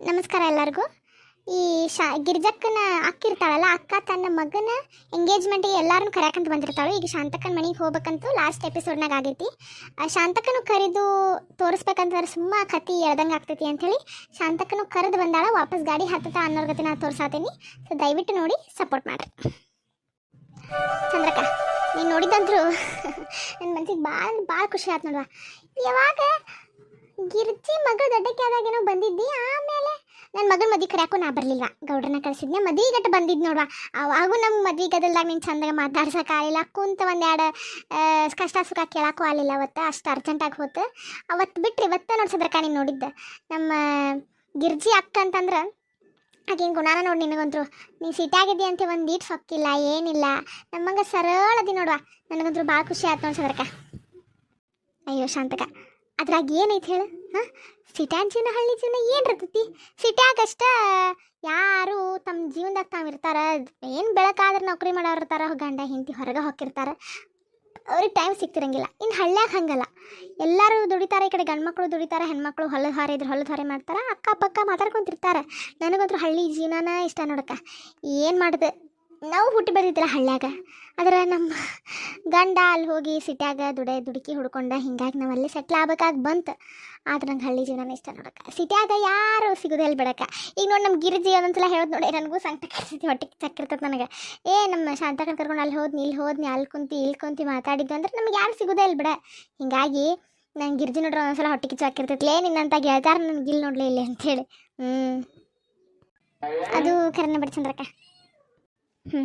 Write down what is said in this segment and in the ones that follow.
ನಮಸ್ಕಾರ ಎಲ್ಲರಿಗೂ. ಈ ಶಾ ಗಿರ್ಜಕ್ಕನ ಅಕ್ಕಿರ್ತಾಳಲ್ಲ, ಅಕ್ಕ ತನ್ನ ಮಗನ ಎಂಗೇಜ್ಮೆಂಟಿಗೆ ಎಲ್ಲರೂ ಕರ್ಯಾಕಂತ ಬಂದಿರ್ತಾಳೆ. ಈಗ ಶಾಂತಕ್ಕನ ಮನೆಗೆ ಹೋಗ್ಬೇಕಂತೂ ಲಾಸ್ಟ್ ಎಪಿಸೋಡ್ನಾಗ ಆಗೈತಿ. ಶಾಂತಕ್ಕನು ಕರೆದು ತೋರಿಸ್ಬೇಕಂತಂದ್ರೆ ಸುಮ್ಮ ಕತಿ ಎಳ್ದಂಗೆ ಆಗ್ತೈತಿ ಅಂಥೇಳಿ ಶಾಂತಕ್ಕನು ಕರೆದು ಬಂದಾಳ. ವಾಪಸ್ ಗಾಡಿ ಹತ್ತತ ಅನ್ನೋರ ಗತಿ ನಾನು ತೋರ್ಸಾತೀನಿ. ಸೊ ದಯವಿಟ್ಟು ನೋಡಿ ಸಪೋರ್ಟ್ ಮಾಡಿರಿ. ಚಂದ್ರಕ್ಕ, ನೀನು ನೋಡಿದ್ದಂದ್ರು ನನ್ನ ಮನ್ಸಿಗೆ ಭಾಳ ಭಾಳ ಖುಷಿ ಆಯ್ತು ನೋಡುವ. ಯಾವಾಗ ಗಿರ್ಜಿ ಮಗಳು ದೊಡ್ಡಕ್ಕೆ ಆದಾಗೇನೋ ಬಂದಿದ್ದಿ? ಆಮೇಲೆ ನನ್ನ ಮಗನ ಮದ್ವೆ ಕರ್ಯಾಕೂ ನಾ ಬರಲಿಲ್ಲ. ಗೌಡ್ರನ್ನ ಕಳಿಸಿದ್ನೆ. ಮದ್ವೆ ಗಟ್ಟ ಬಂದಿದ್ದು ನೋಡುವ. ಅವಾಗೂ ನಮ್ಮ ಮದ್ವೆ ಗದಲ್ದಾಗ ನೀನು ಚಂದಾಗ ಮಾತಾಡ್ಸಕ್ಕೆ ಆಗಲಿಲ್ಲ. ಕುಂತ ಒಂದೆರಡು ಕಷ್ಟ ಸುಖ ಕೇಳೋಕ್ಕೂ ಆಗಲಿಲ್ಲ ಅವತ್ತು. ಅಷ್ಟು ಅರ್ಜೆಂಟಾಗಿ ಹೋತು. ಅವತ್ತು ಬಿಟ್ರೆ ಇವತ್ತು ನೋಡ್ಸಿದ್ರಕ್ಕ ನೀನು ನೋಡಿದ್ದೆ. ನಮ್ಮ ಗಿರ್ಜಿ ಅಕ್ಕ ಅಂತಂದ್ರೆ ಆಕಿನ ಗುಣಾನ ನೋಡಿ ನಿನಗಂತ್ರು. ನೀ ಸಿಟ್ಟಾಗಿದ್ದಿ ಅಂತ ಒಂದು ಈಟ್ ಸೊಕ್ಕಿಲ್ಲ, ಏನಿಲ್ಲ. ನಮ್ಮಂಗೆ ಸರಳದಿ ನೋಡುವ. ನನಗಂತೂ ಭಾಳ ಖುಷಿ ಆಯ್ತು ನೋಡ್ಸದ್ರಕ್ಕ ಅಯ್ಯೋ, ಶಾಂತಕ. ಅದ್ರಾಗ ಏನೈತೆ ಹೇಳು? ಹಾಂ? ಸಿಟ್ಯಾನ್ ಜೀವನ ಹಳ್ಳಿ ಜೀವನ ಏನು ಇರ್ತೈತಿ? ಸಿಟ್ಯಾಗಷ್ಟ ಯಾರು ತಮ್ಮ ಜೀವನದಾಗ ತಾವು ಇರ್ತಾರ, ಏನು ಬೆಳಕಾದ್ರೆ ನೌಕರಿ ಮಾಡೋರು ಇರ್ತಾರ, ಗಂಡ, ಹೆಂಡತಿ ಹೊರಗೆ ಹೋಗಿರ್ತಾರ ಅವ್ರಿಗೆ ಟೈಮ್ ಸಿಕ್ತಿರಂಗಿಲ್ಲ ಇನ್ನು ಹಳ್ಳ್ಯಾಗ ಹಂಗಲ್ಲ. ಎಲ್ಲರೂ ದುಡಿತಾರೆ, ಈ ಕಡೆ ಗಂಡ್ಮಕ್ಳು ದುಡಿತಾರೆ, ಹೆಣ್ಮಕ್ಳು ಹೊಲದ ಹೊರ ಇದ್ರೆ ಹೊಲದ ಹೊರೆ ಮಾಡ್ತಾರೆ, ಅಕ್ಕಪಕ್ಕ ಮಾತಾಡ್ಕೊಂತಿರ್ತಾರೆ. ನನಗಂತೂ ಹಳ್ಳಿ ಜೀವನನ ಇಷ್ಟ ನೋಡಕ್ಕ. ಏನು ಮಾಡಿದೆ? ನಾವು ಹುಟ್ಟಿ ಬೆಳೆದಿದ್ದಿಲ್ಲ ಹಳ್ಳ್ಯಾಗ. ಆದ್ರೆ ನಮ್ಮ ಗಂಡ ಅಲ್ಲಿ ಹೋಗಿ ಸಿಟ್ಯಾಗ ದುಡೆ, ದುಡುಕಿ ಹುಡ್ಕೊಂಡ ಹಿಂಗಾಗಿ ನಾವು ಅಲ್ಲಿ ಸೆಟ್ಲ್ ಆಗ್ಬೇಕಾಗಿ ಬಂತು. ಆದ್ರೆ ನಂಗೆ ಹಳ್ಳಿ ಜೀವನ ಇಷ್ಟ ನೋಡಕ್ಕೆ. ಸಿಟ್ಯಾಗ ಯಾರು ಸಿಗೋದಿಲ್ಲ ಬಿಡಕ್ಕೆ. ಈಗ ನೋಡಿ ನಮ್ಮ ಗಿರಿಜಿ ಒಂದೊಂದ್ಸಲ ಹೇಳೋದು ನೋಡಿ ನನಗೂ ಸಂಕಟ ಕರ್ಸಿದ್ದೆ ಹೊಟ್ಟಿಗೆ ಚಕ್ಕಿರ್ತದೆ ನನಗೆ. ಏ ನಮ್ಮ ಶಾಂತಕನ್ ಕರ್ಕೊಂಡು ಅಲ್ಲಿ ಹೋದ್ನಿ, ಇಲ್ಲಿ ಹೋದ್ನಿ, ಅಲ್ಲಿ ಕುಂತಿ, ಇಲ್ಲಿ ಕುಂತಿ ಮಾತಾಡಿದ್ದು ಅಂದ್ರೆ ನಮ್ಗೆ ಯಾರು ಸಿಗೋದೇ ಇಲ್ಲ ಬಿಡ. ಹಿಂಗಾಗಿ ನಂಗೆ ಗಿರ್ಜಿ ನೋಡ್ರಿ ಒಂದೊಂದ್ಸಲ ಹೊಟ್ಟಿಗೆ ಚಾಕಿರ್ತೈತ್ಲೇ ನಿನ್ನಂತ ಗೆಳತಾರ ನನಗೆ ಇಲ್ಲಿ ನೋಡ್ಲಿ ಇಲ್ಲ ಅಂತೇಳಿ. ಹ್ಞೂ ಅದು ಕರೆನ ಬಿಡಿ ಚಂದ್ರಕ್ಕ ಹ್ಞೂ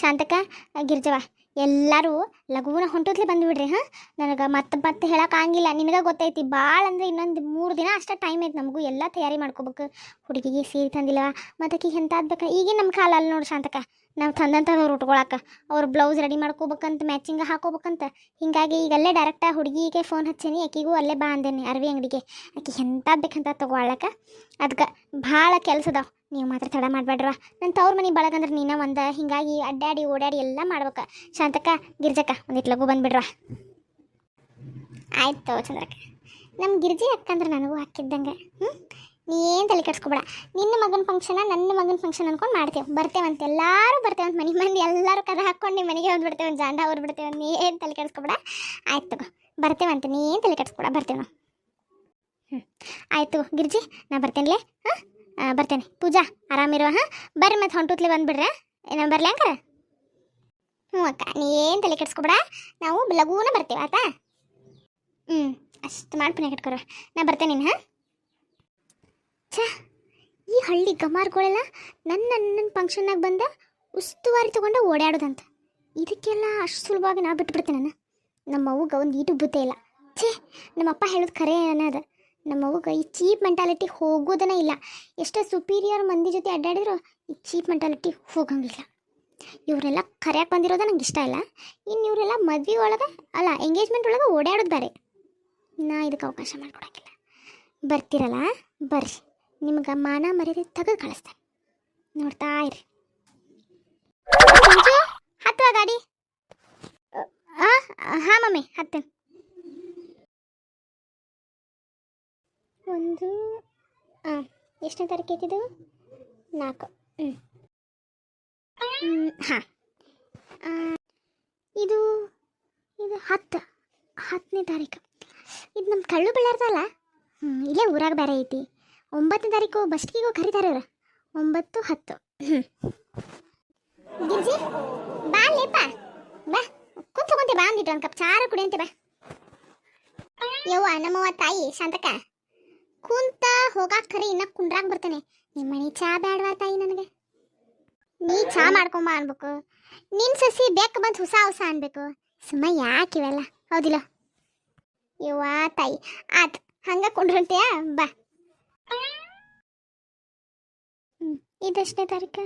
ಶಾಂತಕ್ಕ ಗಿರ್ಜವ ಎಲ್ಲರೂ ಲಘುವನ ಹೊಂಟೋತ್ಲೆ ಬಂದುಬಿಡ್ರಿ, ಹಾಂ? ನನಗೆ ಮತ್ತೆ ಮತ್ತೆ ಹೇಳೋಕ್ಕಾಗಿಲ್ಲ ನಿನಗೆ ಗೊತ್ತೈತಿ ಭಾಳ ಅಂದರೆ ಇನ್ನೊಂದು ಮೂರು ದಿನ ಅಷ್ಟೇ ಟೈಮ್ ಐತೆ ನಮಗೂ ಎಲ್ಲ ತಯಾರಿ ಮಾಡ್ಕೋಬೇಕು. ಹುಡುಗಿಗೆ ಸೀರೆ ತಂದಿಲ್ಲ ಮತ್ತು ಆಕಿಗೆ ಎಂತಾದ್ ಬೇಕಾ? ಈಗ ನಮ್ಮ ಕಾಲ ಅಲ್ಲಿ ನೋಡಿ ಶಾಂತಕ್ಕ. ನಾವು ತಂದಂಥವ್ರು ಉಟ್ಕೊಳಕ್ಕೆ ಅವ್ರು ಬ್ಲೌಸ್ ರೆಡಿ ಮಾಡ್ಕೋಬೇಕಂತ ಮ್ಯಾಚಿಂಗ್ ಹಾಕೋಬೇಕಂತ. ಹಿಂಗಾಗಿ ಈಗ ಅಲ್ಲೇ ಡೈರೆಕ್ಟಾಗಿ ಹುಡುಗಿಗೆ ಫೋನ್ ಹಚ್ಚೀನಿ, ಆಕಿಗೂ ಅಲ್ಲೇ ಬಾ ಅಂದೇನಿ ಅರವಿ ಅಂಗಡಿಗೆ. ಆಕೆ ಎಂಥ ಬೇಕಂತ ತೊಗೊಳಕ್ಕೆ ಅದಕ್ಕೆ ಭಾಳ ಕೆಲಸದ ನೀವು ಮಾತ್ರ ತಡ ಮಾಡಬೇಡ್ರವ ನನ್ನ ತವ್ರ ಮನೆ ಬಳಗಂದ್ರೆ ನೀನ ಒಂದು, ಹಿಂಗಾಗಿ ಅಡ್ಡಾಡಿ ಓಡಾಡಿ ಎಲ್ಲ ಮಾಡ್ಬೇಕು. ಶಾಂತಕ್ಕ, ಗಿರ್ಜಕ್ಕ ಒಂದಿಟ್ಟು ಲಘು ಬಂದುಬಿಡ್ರವ ಆಯ್ತು ಚಂದ್ರಕ್ಕ. ನಮ್ಮ ಗಿರ್ಜಿ ಅಕ್ಕಂದ್ರೆ ನನಗೂ ಹಾಕಿದ್ದಂಗೆ ಹ್ಞೂ ನೀ ಏನು ತಲೆ ಕೆಡ್ಸ್ಕೊಬೇಡ. ನಿನ್ನ ಮಗನ ಫಂಕ್ಷನ ನನ್ನ ಮಗನ ಫಂಕ್ಷನ್ ಅನ್ಕೊಂಡು ಮಾಡ್ತೇವೆ. ಬರ್ತೇವಂತ, ಎಲ್ಲರೂ ಬರ್ತೇವಂತ ಮನೆ ಮಂದಿ ಎಲ್ಲರೂ ಕದ ಹಾಕ್ಕೊಂಡು ನಿಮ್ಮ ಮನೆಗೆ ಒಂದು ಬಿಡ್ತೇವೆ ಒಂದು ಜಾಂಡ ಅವ್ರು ಬಿಡ್ತೇವೆ. ನೀ ಏನು ತಲೆ ಕೆಡ್ಸ್ಕೊಬೇಡ. ಆಯ್ತು ತಗೋ, ಬರ್ತೇವಂತ, ನೀ ಏನು ತಲೆ ಕೆಡ್ಸ್ಕೊಬೇಡ. ಬರ್ತೇವೆ ನಾವು. ಹ್ಞೂ ಆಯಿತು ಗಿರ್ಜಿ, ನಾ ಬರ್ತೇನೆ ಹಾಂ? ಬರ್ತೇನೆ. ಪೂಜಾ ಆರಾಮಿರುವ ಹಾಂ? ಬರ್ರಿ ಮತ್ತೆ ಹೊಂಟುತ್ಲೆ ಬಂದುಬಿಡ್ರೆ ಏನೋ ಬರ್ಲಿ ಹಂಗಾರೆ ಹ್ಞೂ ಅಕ್ಕ, ನೀ ಏನು ತಲೆ ಕೆಡ್ಸ್ಕೊಬೇಡ. ನಾವು ಲಘೂನ ಬರ್ತೇವೆ, ಆಯ್ತಾ? ಹ್ಞೂ ಅಷ್ಟು ಮಾಡಿ ಪುಣ್ಯ ಕಟ್ಕೊರ. ನಾ ಬರ್ತೇನೆ ನೀನು, ಹಾಂ? ಛ, ಈ ಹಳ್ಳಿ ಗಮಾರ್ಗಳೆಲ್ಲ ನನ್ನ ನನ್ನ ಫಂಕ್ಷನ್ನಾಗ ಬಂದ ಉಸ್ತುವಾರಿ ತಗೊಂಡು ಓಡಾಡೋದಂತ ಇದಕ್ಕೆಲ್ಲ ಅಷ್ಟು ಸುಲಭವಾಗಿ ನಾ ಬಿಟ್ಬಿಡ್ತೀನಿ ನಾನು. ನಮ್ಮ ಅವ್ಗೆ ಒಂದು ಈಟು ಬುದ್ಧಿ ಇಲ್ಲ. ಛೇ ನಮ್ಮಪ್ಪ ಹೇಳೋದು ಖರೆ ಅನ್ನೋದು. ನಮ್ಮ ಅವ್ಗೆ ಈ ಚೀಪ್ ಮೆಂಟಾಲಿಟಿ ಹೋಗೋದನೇ ಇಲ್ಲ. ಎಷ್ಟೇ ಸುಪೀರಿಯರ್ ಮಂದಿ ಜೊತೆ ಅಡ್ಡಾಡಿದ್ರು ಈ ಚೀಪ್ ಮೆಂಟಾಲಿಟಿ ಹೋಗಂಗಿಲ್ಲ. ಇವರೆಲ್ಲ ಕರೆಯಕ್ಕೆ ಬಂದಿರೋದು ನಂಗೆ ಇಷ್ಟ ಇಲ್ಲ. ಇನ್ನು ಇವರೆಲ್ಲ ಮದ್ವೆ ಒಳಗೆ, ಅಲ್ಲ ಎಂಗೇಜ್ಮೆಂಟ್ ಒಳಗೆ ಓಡಾಡೋದು ಬೇರೆ ನಾ ಇದಕ್ಕೆ ಅವಕಾಶ ಮಾಡಿಕೊಡಂಗಿಲ್ಲ. ಬರ್ತೀರಲ್ಲ, ಬರ್ರಿ. ನಿಮ್ಗೆ ಮಾನ ಮರ್ಯಾದೆ ತೆಗೆದು ಕಳಿಸ್ತಾನೆ. ನೋಡ್ತಾ ಇರಿ. ಹತ್ತುವ ಗಾಡಿ? ಹಾಂ ಹಾಂ ಮಮ್ಮಿ, ಹತ್ತೇನೆ. ಒಂದು ಹಾಂ ಎಷ್ಟನೇ ತಾರೀಕು ಐತಿದ್ದು ನಾಲ್ಕು. ಹ್ಞೂ ಹಾಂ. ಇದು ಇದು ಹತ್ತು, ಹತ್ತನೇ ತಾರೀಕು. ಇದು ನಮ್ಮ ಕಳ್ಳು ಬೆಳ್ಳಾರ್ದಲ್ಲ? ಹ್ಞೂ ಇಲ್ಲೇ ಊರಾಗ ಬೇರೆ ಐತಿ. ಒಂಬತ್ತನೇ ತಾರೀಕು ಬಸ್ಟಿಗೂ ಕರೀತಾರೆ ಅವ್ರು. ಒಂಬತ್ತು, ಹತ್ತು. ಗಿರ್ಜಿ, ಬಾ ಲೇಪ ಬಾ. ಕುಂತ ಕುಂತೆ, ಬಾ ಅಂದಿಟ್ಟು ಒಂದು ಕಪ್ ಚಾರ ಕುಡಿ ಅಂತೆ ಬಾ. ಯವ್ವ, ನಮ್ಮವ್ವ ತಾಯಿ ಶಾಂತಕ ಕುಂತ ಹೋಗಾಕ ಕರಿ, ಇನ್ನ ಕುಂಡ್ರಾಕ್ ಬರ್ತಾನೆ. ನಿಮ್ಮ ಮನೆ ಚಾ ಬೇಡವಾ ತಾಯಿ ನನಗೆ? ನೀ ಚಾ ಮಾಡ್ಕೊಂಬ ಅನ್ಬೇಕು. ನಿನ್ ಸಸಿ ಬೆಕ್ಕ ಬಂದು ಹೊಸ ಹೊಸ ಅನ್ಬೇಕು. ಸುಮ್ಮ ಯಾಕೆ ಇವೆಲ್ಲ? ಹೌದಿಲ್ಲ? ಯವ್ವ ತಾಯಿ, ಆತ್, ಹಂಗ ಕುಂಡ್ರಂತೆಯಾ ಬಾ ಹ್ಞೂ ಇದೆಷ್ಟನೇ ತಾರೀಕು?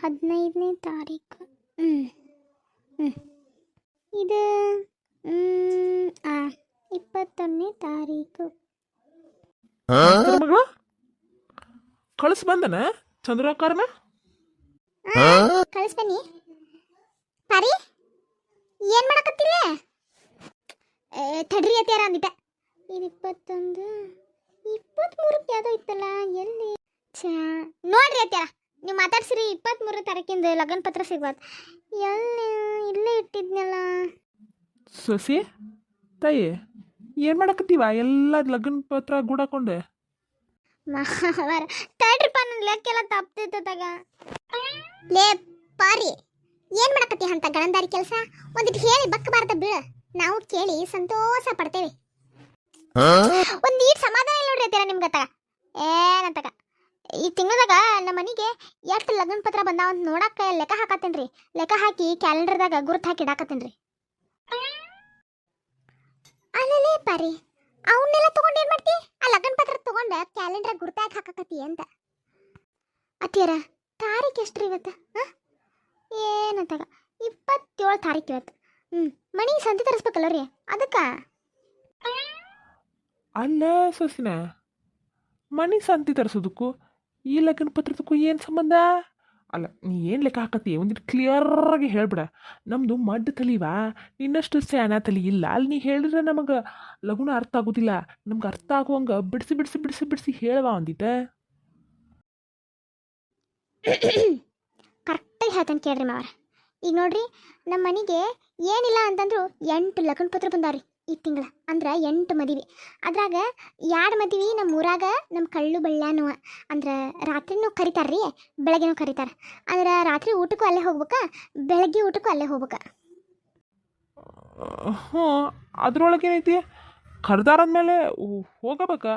ಹದಿನೈದನೇ ತಾರೀಕು. ಹ್ಞೂ ಹ್ಞೂ ಇದು ಹಾಂ ಆ ಇಪ್ಪತ್ತೊಂದನೇ ತಾರೀಕು. ಮಗಳು. ಕಳಿಸ್ ಬಂದನ? ಚಂದ್ರಾಕಾರನ? ಕಳಿಸ್ಬನ್ನಿ ಪಾರಿ ಏನ್ ಮಾಡಕತ್ತಿಲ್ಲ ಏ, ತಡ್ರಿ ಅತ್ಯಾರ ಅಂದಿಟ್ಟ ಇದು ಇಪ್ಪತ್ತೊಂದು ಇಪ್ಪತ್ತ್ಮೂರಕ್ಕೆ ಯಾವುದೋ ಇತ್ತಲ್ಲ ಎಲ್ಲಿ? ರೀ ಅತ್ಯಾರ ನೀವು ಮಾತಾಡ್ಸಿರಿ ಇಪ್ಪತ್ತ್ಮೂರನೇ ತಾರೀಕಿಂದ ಲಗನ್ ಪತ್ರ ಸಿಗ್ಬಾರ್ದು ಎಲ್ಲಿ ಇಲ್ಲೇ ಇಟ್ಟಿದ್ನಲ್ಲ? ಸೊಸಿ ತಾಯಿ ಏನು ಮಾಡಕತ್ತೀವ? ಎಲ್ಲ ಲಗ್ನ ಪತ್ರ ಗೂಡಾಕೊಂಡೆ ಮಾವಾರ ತಡ್ರಿಪ್ಪ ನನ್ನ ಲೆಕ್ಕೆಲ್ಲ ತಪ್ತಿತ್ತದಾಗ ಲೇ ಪಾರಿ ಏನು ಮಾಡಕತ್ತಿ ಅಂತ ಗಣಂದಾರಿ ಕೆಲಸ? ಒಂದಿಟ್ಟು ಹೇಳಿ ಬಕ್ಕಬಾರ್ದ ಬೀಳ. ನಾವು ಕೇಳಿ ಸಂತೋಷ ಪಡ್ತೇವೆ. ಒಂದೀಟ್ ಸಮಾಧಾನ ಇಲ್ಲ ನೋಡ್ರಿ ಅತ್ತೀರ ನಿಮ್ಗತ್ತಾಗ. ಏನಂತಾಗ ಈ ತಿಂಗಳದಾಗ ನಮ್ಮ ಮನೆಗೆ ಎಷ್ಟು ಲಗ್ನ ಪತ್ರ ಬಂದಾವ ಅಂತ ನೋಡಕ್ಕ ಲೆಕ್ಕ ಹಾಕತ್ತೇನ್ರಿ. ಲೆಕ್ಕ ಹಾಕಿ ಕ್ಯಾಲೆಂಡರ್ದಾಗ ಗುರುತು ಹಾಕಿ ಇಡಾಕತ್ತೇನ್ರಿ. ಅಲ್ಲಲೇ ಪಾರಿ ಅವನ್ನೆಲ್ಲ ತಗೊಂಡು ಏನ್ ಮಾಡ್ತಿ? ಆ ಲಗ್ನ ಪತ್ರ ತಗೊಂಡ ಕ್ಯಾಲೆಂಡರ್ ಗುರ್ತಾಗಿ ಹಾಕಕತ್ತಿ ಅಂತ. ಅತ್ತಿಯರ ತಾರೀಕು ಎಷ್ಟ್ರಿ ಇವತ್ತು? ಹ? ಏನಂತಾಗ? ಇಪ್ಪತ್ತೇಳು ತಾರೀಕು ಇವತ್ತು. ಹ್ಞೂ ಮನೆಗೆ ಸಂತೆ ತರಿಸ್ಬೇಕಲ್ಲ ರೀ, ಅದಕ್ಕೆ? ಅಲ್ಲ ಸೊಸಿನ, ಮನೆ ಸಂತಿ ತರಿಸೋದಕ್ಕೂ ಈ ಲಗ್ನ ಪತ್ರದಕ್ಕೂ ಏನು ಸಂಬಂಧ? ಅಲ್ಲ, ನೀ ಏನು ಲೆಕ್ಕ ಹಾಕತ್ತಿ? ಒಂದಿಟ್ಟು ಕ್ಲಿಯರಾಗಿ ಹೇಳ್ಬಿಡ. ನಮ್ಮದು ಮಡ್ಡ ತಲಿವಾ, ನಿನ್ನಷ್ಟು ಸ್ಯಾನ ತಲಿ ಇಲ್ಲ. ಅಲ್ಲಿ ನೀ ಹೇಳಿದ್ರೆ ನಮಗೆ ಲಗುನ ಅರ್ಥ ಆಗೋದಿಲ್ಲ. ನಮ್ಗೆ ಅರ್ಥ ಆಗುವಂಗೆ ಬಿಡಿಸಿ ಬಿಡಿಸಿ ಬಿಡಿಸಿ ಬಿಡಿಸಿ ಹೇಳವ ಒಂದಿಟ. ಕರೆಕ್ಟಾಗಿ ಹೇಳ್ತಾನೆ ಕೇಳ್ರಿ ಮಾವರ. ಈಗ ನೋಡ್ರಿ ನಮ್ಮ ಮನೆಗೆ ಏನಿಲ್ಲ ಅಂತಂದ್ರು ಎಂಟು ಲಗ್ನ ಪತ್ರ ಬಂದಾವ್ರಿ. ಈ ತಿಂಗಳ ಅಂದ್ರೆ ಎಂಟು ಮದುವೆ. ಅದ್ರಾಗ ಎರಡು ಮದುವೆ? ನಮ್ಮ ಊರಾಗ ನಮ್ಮ ಕಳ್ಳು ಬಳ್ಳಾನು ಅಂದ್ರೆ ರಾತ್ರಿನೂ ಕರಿತಾರ್ರಿ ಬೆಳಗ್ಗೆನೂ ಕರಿತಾರೆ. ಅಂದ್ರೆ ರಾತ್ರಿ ಊಟಕ್ಕೂ ಅಲ್ಲೇ ಹೋಗ್ಬೇಕಾ ಬೆಳಗ್ಗೆ ಊಟಕ್ಕೂ ಅಲ್ಲೇ ಹೋಗ್ಬೇಕಾ. ಹ್ಞೂ ಅದ್ರೊಳಗೆ ಏನೈತಿ ಕರ್ದಾರಂದ್ಮೇಲೆ ಹೋಗಬೇಕಾ.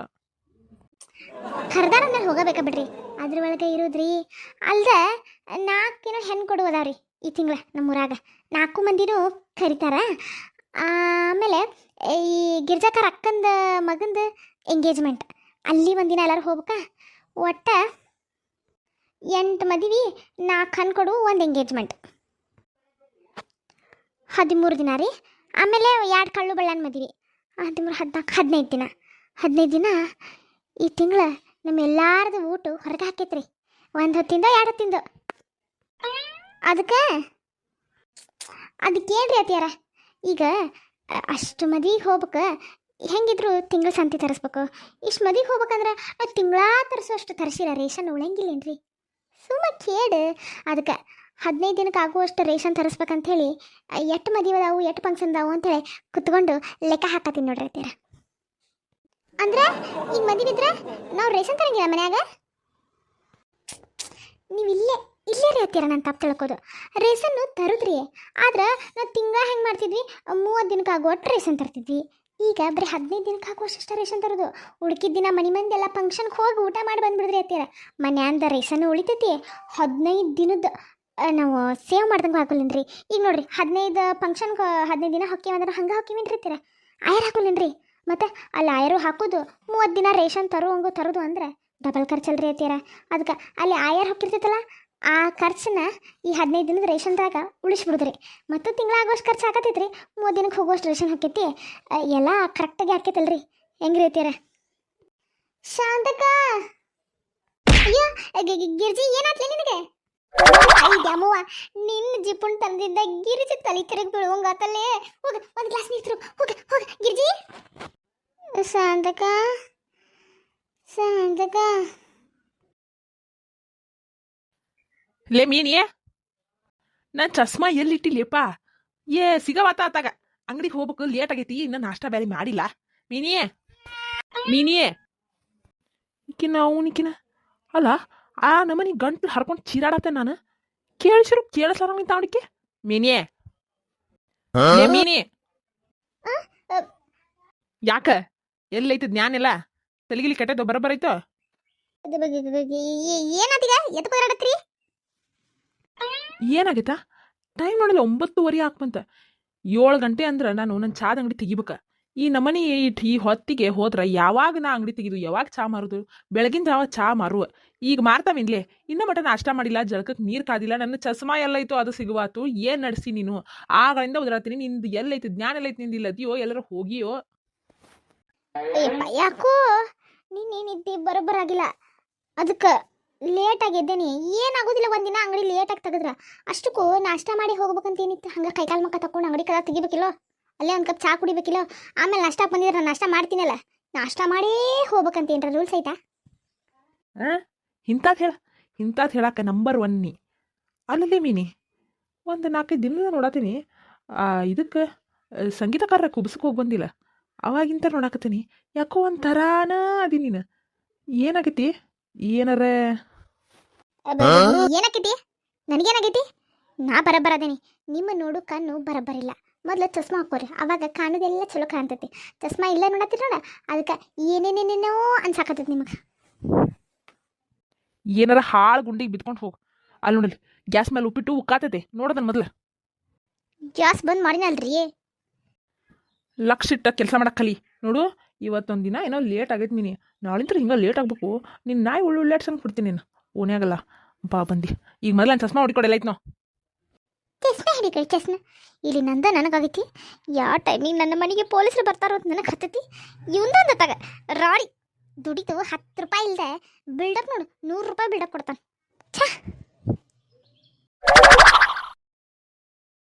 ಕರ್ದಾರ ಮೇಲೆ ಹೋಗಬೇಕಾ ಬಿಡ್ರಿ. ಅದ್ರೊಳಗೆ ಇರೋದ್ರಿ ಅಲ್ದ ನಾಲ್ಕೇನೋ ಹೆಣ್ಣು ಕೊಡುವುದಾವ್ರಿ ಈ ತಿಂಗಳ ನಮ್ಮೂರಾಗ ನಾಲ್ಕು ಮಂದಿನೂ ಕರಿತಾರ. ಆಮೇಲೆ ಈ ಗಿರ್ಜಾಕರ್ ಅಕ್ಕಂದ ಮಗಂದ ಎಂಗೇಜ್ಮೆಂಟ್ ಅಲ್ಲಿ ಒಂದಿನ ಎಲ್ಲರೂ ಹೋಗ್ಬೇಕಾ? ಒಟ್ಟ ಎಂಟು ಮದುವೆ ನಾಲ್ಕು ಹಣ್ಣು ಕೊಡು, ಒಂದು ಎಂಗೇಜ್ಮೆಂಟ್ ಹದಿಮೂರು ದಿನ ರೀ. ಆಮೇಲೆ ಎರಡು ಕಳ್ಳು ಬಳ್ಳನ್ ಮದುವೆ. ಹದಿಮೂರು, ಹದಿನಾಲ್ಕು, ಹದಿನೈದು ದಿನ. ಹದಿನೈದು ದಿನ ಈ ತಿಂಗಳ ನಮ್ಮ ಎಲ್ಲಾರ್ದು ಊಟ ಹೊರಗೆ ಹಾಕೈತ್ರಿ. ಒಂದು ಹೊತ್ತಿಂದ, ಎರಡು ಹೊತ್ತಿಂದ. ಅದಕ್ಕೆ ಅದಕ್ಕೆ ಅದಕ್ಕೇನ್ರಿ ಅತಿಯಾರ ಈಗ ಅಷ್ಟು ಮದಿಗೆ ಹೋಗ್ಬೇಕು, ಹೆಂಗಿದ್ರು ತಿಂಗಳ ಸಂತಿ ತರಿಸ್ಬೇಕು. ಇಷ್ಟು ಮದಿಗೆ ಹೋಗ್ಬೇಕಂದ್ರೆ ತಿಂಗಳಾ ತರಿಸೋ ಅಷ್ಟು ತರಿಸಿಲ್ಲ, ರೇಷನ್ ಉಳಂಗಿಲ್ಲೇನ್ರಿ ಸುಮ್ಮ ಕೇಡು ಅದಕ್ಕೆ ಹದಿನೈದು ದಿನಕ್ಕೆ ಆಗುವಷ್ಟು ರೇಷನ್ ತರಿಸ್ಬೇಕಂಥೇಳಿ ಎಷ್ಟು ಮದುವೆ ಅದಾವು ಎಷ್ಟು ಫಂಕ್ಷನ್ ಅದಾವು ಅಂತೇಳಿ ಕುತ್ಕೊಂಡು ಲೆಕ್ಕ ಹಾಕತ್ತೀನಿ ನೋಡ್ರಿ ತೀರ ಅಂದ್ರೆ, ಈಗ ಮದಿವಿದ್ರೆ ನಾವು ರೇಷನ್ ತರಂಗಿಲ್ಲ ಮನ್ಯಾಗ? ನೀವು ಇಲ್ಲೇ ಹತ್ತಿರ ನಾನು ತಪ್ಪು ತಿಳ್ಕೋದು. ರೇಸನ್ನು ತರುದ್ರಿ. ಆದ್ರೆ ನಾವು ತಿಂಗಳ ಹೆಂಗೆ ಮಾಡ್ತಿದ್ವಿ? ಮೂವತ್ತು ದಿನಕ್ಕೆ ಆಗುವಷ್ಟು ರೇಷನ್ ತರ್ತಿದ್ವಿ. ಈಗ ಬರೀ ಹದಿನೈದು ದಿನಕ್ಕೆ ಆಗುವಷ್ಟು ರೇಷನ್ ತರೋದು. ಉಳ್ಕಿದ ದಿನ ಮನೆ ಮಂದಿ ಎಲ್ಲ ಫಂಕ್ಷನ್ಗೆ ಹೋಗಿ ಊಟ ಮಾಡಿ ಬಂದ್ಬಿಡ್ರಿ ಹತ್ತಿರ ಮನ್ಯಾಂದ ರೇಷನ್ ಉಳಿತೈತಿ. ಹದಿನೈದು ದಿನದ ನಾವು ಸೇವ್ ಮಾಡ್ದಂಗೆ ಹಾಕೊಲಿನ್ರಿ ಈಗ ನೋಡ್ರಿ, ಹದಿನೈದು ಫಂಕ್ಷನ್ಗೆ ಹದಿನೈದು ದಿನ ಹಾಕಿ ಅಂದ್ರೆ ಹಂಗೆ ಹಾಕಿವೇನ್ರಿ ಹತ್ತಿರ ಆಯರ್ ಹಾಕೊಲಿನ್ರಿ ಮತ್ತು ಅಲ್ಲಿ ಆಯರು ಹಾಕೋದು ಮೂವತ್ತು ದಿನ ರೇಷನ್ ತರೋ ಹಂಗು ತರೋದು ಅಂದ್ರೆ ಡಬಲ್ ಖರ್ಚಲ್ರಿ ಅತ್ತೀರ ಅದಕ್ಕೆ ಅಲ್ಲಿ ಆಯರ್ ಹಾಕಿರ್ತೈತಲ್ಲ ಆ ಖರ್ಚನ್ನ ಈ ಹದಿನೈದು ದಿನದ ರೇಷನ್ದಾಗ ಉಳಿಸ್ಬಿಡುದ್ರಿ ಮತ್ತು ತಿಂಗಳಾಗೋಷ್ಟು ಖರ್ಚು ಹಾಕತೈತ್ರಿ ಮೂರು ದಿನಕ್ಕೆ ಹೋಗೋಷ್ಟು ರೇಷನ್ ಹಾಕೈತಿ ಎಲ್ಲ ಕರೆಕ್ಟಾಗಿ ಹಾಕೈತಲ್ರಿ. ಹೆಂಗ್ರಿ ಐತಿಯರ ಶಾಂತಕ ಅಯ್ಯೋ ಗಿರ್ಜಿ, ಏನಾತ್ಲಿ ನಿನಗೆ? ಐ ದ್ಯಾಮವ್ವ ನಿನ್ನ ಜಿಪುಣ್ ತಂದಿದ್ದ ಗಿರಿಜಿ ತಲೆ ಕೆರೆಗೆ ಬೀಳುವಂಗ ಹೋಗ, ಒಂದು ಗ್ಲಾಸ್ ನೀರು ಹೋಗ ಹೋಗ, ಗಿರ್ಜಿ. ಶಾಂತಕ ಶಾಂತಕ ಲೇ ಮೀನಿಯೇ ನನ್ನ ಚಸ್ಮಾ ಎಲ್ಲಿಟ್ಟಿಲ್ಲೇಪ್ಪ ಏ ಸಿಗವಾತ ಆತಾಗ. ಅಂಗಡಿಗೆ ಹೋಗ್ಬೇಕು ಲೇಟ್ ಆಗೈತಿ ಇನ್ನ ನಾಷ್ಟ ಬೇರೆ ಮಾಡಿಲ್ಲ. ಮೀನಿಯೇ? ಮೀನಿಯೇ? ಈಕಿನ ಅವನಿಕಿನ. ಅಲ್ಲ ಆ ನಮನಿ ಗಂಟ್ಲು ಹರ್ಕೊಂಡು ಚೀರಾಡತ್ತೆ ನಾನು. ಕೇಳಿಸಿರು ಕೇಳಿಸ್ಲಾರ ನಿಂತ ಅವನಿಗೆ ಮೀನಿಯೇ? ಲೇ ಮೀನಿ ಯಾಕ? ಎಲ್ಲೈತಿ ಜ್ಞಾನ ಇಲ್ಲ ತಲೆಗಿಲಿ ಕೆಟ್ಟದ್ದು ಬರಬರೈತೋ ಏನಾತೀಗ ಎದಕ್ಕೆ ಓಡಾಡತ್ರಿ ಏನಾಗೈತಾ? ಟೈಮ್ ನೋಡಲ್ಲ ಒಂಬತ್ತುವರೆ ಹಾಕ್ಬಂತ ಏಳು ಗಂಟೆ ಅಂದ್ರೆ ನಾನು ನನ್ನ ಚಾದ ಅಂಗಡಿ ತೆಗಿಬೇಕ. ಈ ನಮನಿ ಇಟ್ಟು ಈ ಹೊತ್ತಿಗೆ ಹೋದ್ರೆ ಯಾವಾಗ ನಾ ಅಂಗಡಿ ತೆಗಿದು, ಯಾವಾಗ ಚಾ ಮಾರುದು? ಬೆಳಗಿನ ಜಾವ ಚಾ ಮಾರುವ? ಈಗ ಮಾರ್ತಾವಿನ್ಲೇ ಇನ್ನ ಮಟ ನಾಷ್ಟ ಮಾಡಿಲ್ಲ ಜಳಕಕ್ಕೆ ನೀರು ಕಾದಿಲ್ಲ, ನನ್ನ ಚಸ್ಮಾ ಎಲ್ಲೈತೋ ಅದು ಸಿಗುವಾತು. ಏನ್ ನಡೆಸಿ ನೀನು? ಆಗಳಿಂದ ಉದ್ರಾತೀನಿ, ನಿಂದು ಎಲ್ಲೈತಿ, ಜ್ಞಾನ ಎಲ್ಲೈತಿ, ನಿಂದು ಇಲ್ಲದಿಯೋ, ಎಲ್ಲರೂ ಹೋಗಿಯೋ? ಯಾಕೋ ನೀನೇನಿದ್ದಿ ಬರೋಬ್ಬರಾಗಿಲ್ಲ. ಅದಕ್ಕೆ ಲೇಟ್ ಆಗಿದ್ದೇನೆ ಏನಾಗೋದಿಲ್ಲ ಒಂದಿನ ಅಂಗಡಿ ಲೇಟಾಗಿ ತೆಗೆದ್ರ. ಅಷ್ಟಕ್ಕೂ ನಾಷ್ಟ ಮಾಡಿ ಹೋಗ್ಬೇಕಂತ ಏನಿತ್ತು? ಹಂಗೆ ಕೈಕಾಲು ಮಕ್ಕ ತಕೊಂಡು ಅಂಗಡಿ ಕದ ತೆಗಿಬೇಕಿಲ್ಲೋ? ಅಲ್ಲೇ ಒಂದು ಕಪ್ ಚಹಾ ಕುಡಿಬೇಕಿಲ್ಲೋ? ಆಮೇಲೆ ನಾಷ್ಟ ಬಂದಿದ್ರೆ ನಾನು ನಾಷ್ಟ ಮಾಡ್ತೀನಲ್ಲ? ನಾಷ್ಟ ಮಾಡೇ ಹೋಗ್ಬೇಕಂತ ಏನ್ರ ರೂಲ್ಸ್ ಐತಾ? ಇಂಥದ್ದು ಹೇಳ. ಇಂಥದ್ದು ಹೇಳಕ್ಕೆ ನಂಬರ್ ಒನ್ ನೀ. ಅಲ್ಲಿ ಮೀನಿ. ಒಂದು ನಾಲ್ಕೈದು ದಿನದ ನೋಡತ್ತೀನಿ ಇದಕ್ಕೆ ಸಂಗೀತಕಾರ ಕುಬ್ಸಕ್ಕೆ ಹೋಗಿ ಬಂದಿಲ್ಲ. ಅವಾಗಿಂತ ನೋಡಾಕತ್ತೀನಿ. ಯಾಕೋ ಒಂಥರಾನ ಅದಿ ನೀನು. ಏನಾಗೈತಿ? ಏನಾರ ಏನಾಕೈತಿ? ನನಗೇನಾಗೈತಿ? ನಾ ಬರಬರದೇನಿ ನಿಮ್ಮ ನೋಡು ಕಣ್ಣು ಬರಬರಿಲ್ಲ ಮೊದಲು ಚಸ್ಮಾ ಹಾಕೋರಿ ಅವಾಗ ಕಾಣೋದೆಲ್ಲ ಚಲೋ ಕಾಣ್ತೈತಿ. ಚಸ್ಮಾ ಇಲ್ಲ ನೋಡತ್ತೀರಿ ನೋಡ. ಅದಕ್ಕೆ ಏನೇನೇನೇನೋ ಅನ್ಸಾಕತ್ತೈತಿ ನಿಮಗೆ. ಏನಾರ ಹಾಳು ಗುಂಡಿಗೆ ಬಿದ್ಕೊಂಡು ಹೋಗು. ಅಲ್ಲಿ ನೋಡಲಿ ಗ್ಯಾಸ್ ಮೇಲೆ ಉಪ್ಪಿಟ್ಟು ಉಕ್ಕಾತೈತಿ. ನೋಡೋದನ್ನ ಮೊದಲು. ಗ್ಯಾಸ್ ಬಂದ್ ಮಾಡಿನಲ್ರಿ? ಲಕ್ಷ ಇಟ್ಟ ಕೆಲಸ ಮಾಡಕ್ಕೆ ಕಲಿ. ನೋಡು ಇವತ್ತೊಂದು ದಿನ ಏನೋ ಲೇಟ್ ಆಗೈತೆ ನೀನು ನಾಳಿಂತ್ರ ಹಿಂಗೆ ಲೇಟ್ ಆಗ್ಬೇಕು. ನಿನ್ನ ನಾಯಿ ಉಳ್ಳು ಉಳ್ಳಾಡ್ಸಂಗೆ ಬಿಡ್ತೀನಿ ನೀನು. ಓನ್ಯಾಗಲ್ಲ ಬಾ, ಬಂದು. ಈಗ ಮೊದಲ ಚಸ್ಮಾ ಹೊಡಿಕೊಡಲ್ಲ ಐತೆ ನಾವು ಚಸ್ಮಾ ಹಿಡಿಕೊಳ್ಳಿ ಚಸ್ಮಾ. ಇಲ್ಲಿ ನಂದ ನನಗಾಗೈತಿ. ಯಾವ ಟೈಮಿಗೆ ನನ್ನ ಮನೆಗೆ ಪೊಲೀಸರು ಬರ್ತಾರೋ ಅಂತ ನನಗೆ ಹತ್ತೈತಿ. ಇವಂದೊಂದು ತಗ ರಾಡಿ ದುಡಿತು ಹತ್ತು ರೂಪಾಯಿ ಇಲ್ಲದೆ ಬಿಲ್ಡಪ್ ನೋಡು, ನೂರು ರೂಪಾಯಿ ಬಿಲ್ಡಪ್ ಕೊಡ್ತಾನೆ.